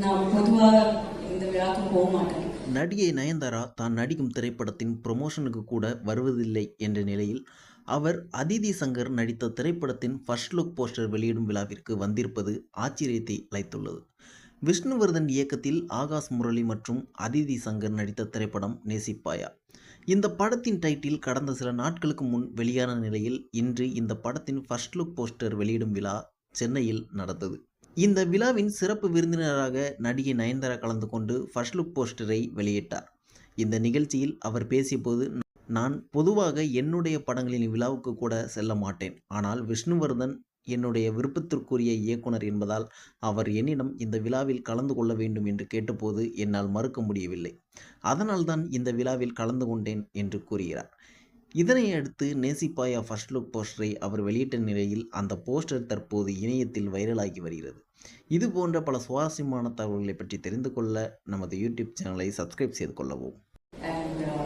நான் பொதுவாக இந்த விழாக்கு போக மாட்டேன் நடிகை நயன்தாரா தான் நடிக்கும் திரைப்படத்தின் ப்ரொமோஷனுக்கு கூட வருவதில்லை என்ற நிலையில் அவர் அதிதி சங்கர் நடித்த திரைப்படத்தின் ஃபர்ஸ்ட் லுக் போஸ்டர் வெளியிடும் விழாவிற்கு வந்திருப்பது ஆச்சரியத்தை அளித்துள்ளது. விஷ்ணுவர்தன் இயக்கத்தில் ஆகாஷ் முரளி மற்றும் அதிதி சங்கர் நடித்த திரைப்படம் நேசிப்பாயா? இந்த படத்தின் டைட்டில் கடந்த சில நாட்களுக்கு முன் வெளியான நிலையில் இன்று இந்த படத்தின் ஃபர்ஸ்ட் லுக் போஸ்டர் வெளியிடும் விழா சென்னையில் நடந்தது. இந்த விழாவின் சிறப்பு விருந்தினராக நடிகை நயன்தாரா கலந்து கொண்டு ஃபர்ஸ்ட் லுக் போஸ்டரை வெளியிட்டார். இந்த நிகழ்ச்சியில் அவர் பேசியபோது நான் பொதுவாக என்னுடைய படங்களின் விழாவுக்கு கூட செல்ல மாட்டேன். ஆனால் விஷ்ணுவர்தன் என்னுடைய விருப்பத்திற்குரிய இயக்குனர் என்பதால் அவர் என்னிடம் இந்த விழாவில் கலந்து கொள்ள வேண்டும் என்று கேட்டபோது என்னால் மறுக்க முடியவில்லை. அதனால்தான் இந்த விழாவில் கலந்து கொண்டேன் என்று கூறுகிறார். இதனை அடுத்து நேசிப்பாயா ஃபர்ஸ்ட் லுக் போஸ்டரை அவர் வெளியிட்ட நிலையில் அந்த போஸ்டர் தற்போது இணையத்தில் வைரலாகி வருகிறது. இது போன்ற பல சுவாரஸ்யமான தகவல்களை பற்றி தெரிந்து கொள்ள நமது யூடியூப் சேனலை சப்ஸ்கிரைப் செய்து கொள்ளவும். Uh,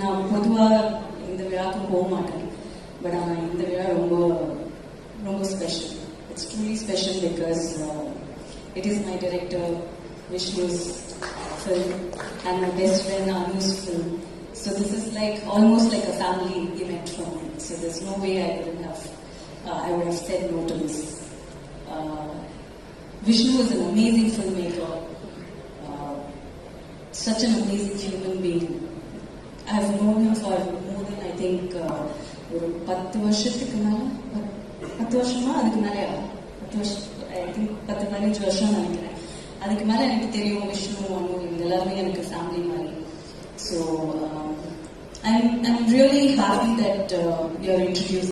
நான் பொதுவாக இந்த விழாக்கு போக மாட்டேன். பட் ஆனால் இந்த விழா ரொம்ப ரொம்ப special it's truly special because it is my director Vishnu's film and my best friend Anu's film So this is like almost like a family event for me so this no way I would have I would have said no to this Vishnu is an amazing filmmaker. Uh, such an amazing human being. I have known him for more than I think uh, ஒரு பத்து வருஷத்துக்கு மேல பத்- பத்து வருஷமா அதுக்கு மேலே பத்து வருஷம் ஐ திங்க் பத்து பதினஞ்சு வருஷம் நினைக்கிறேன் அதுக்கு மேல எனக்கு தெரியும் விஷ்ணு அனு இவங்க எல்லாருமே எனக்கு ஃபேமிலி மாதிரி so really happy that uh, you're introducing.